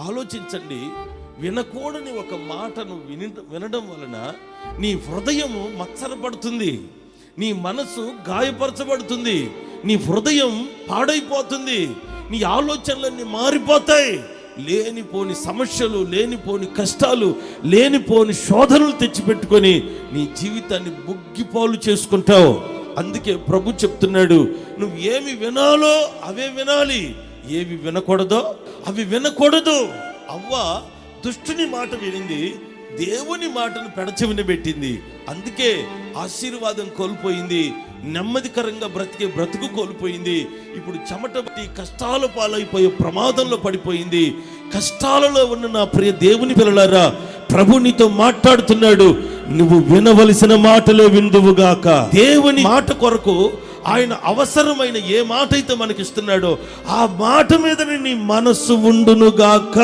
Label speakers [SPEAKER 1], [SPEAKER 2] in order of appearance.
[SPEAKER 1] ఆలోచించండి. వినకూడని ఒక మాటను విని వినడం వలన నీ హృదయము మత్సరపడుతుంది. నీ మనసు గాయపరచబడుతుంది. నీ హృదయం పాడైపోతుంది. నీ ఆలోచనలన్నీ మారిపోతాయి. లేనిపోని సమస్యలు లేనిపోని కష్టాలు లేనిపోని శోధనలు తెచ్చిపెట్టుకొని నీ జీవితాన్ని బుగ్గిపోలు చేసుకుంటావు. అందుకే ప్రభు చెప్తున్నాడు నువ్వు ఏమి వినాలో అవే వినాలి. ఏవి వినకూడదో అవి వినకూడదు. అవ్వ దుష్టుని మాట వినింది దేవుని మాటను పెడచెవిన పెట్టింది అందుకే ఆశీర్వాదం కోల్పోయింది నెమ్మదికరంగా బ్రతికే బ్రతుకు కోల్పోయింది. ఇప్పుడు చెమట పట్టి కష్టాలు పాలైపోయే ప్రమాదంలో పడిపోయింది. కష్టాలలో ఉన్న నా ప్రియ దేవుని పిల్లలారా ప్రభు నీతో మాట్లాడుతున్నాడు. నువ్వు వినవలసిన మాటలే విందువుగాక దేవుని మాట కొరకు ఆయన అవసరమైన ఏ మాట అయితే మనకిస్తున్నాడో ఆ మాట మీద నీ మనస్సు ఉండునుగాక.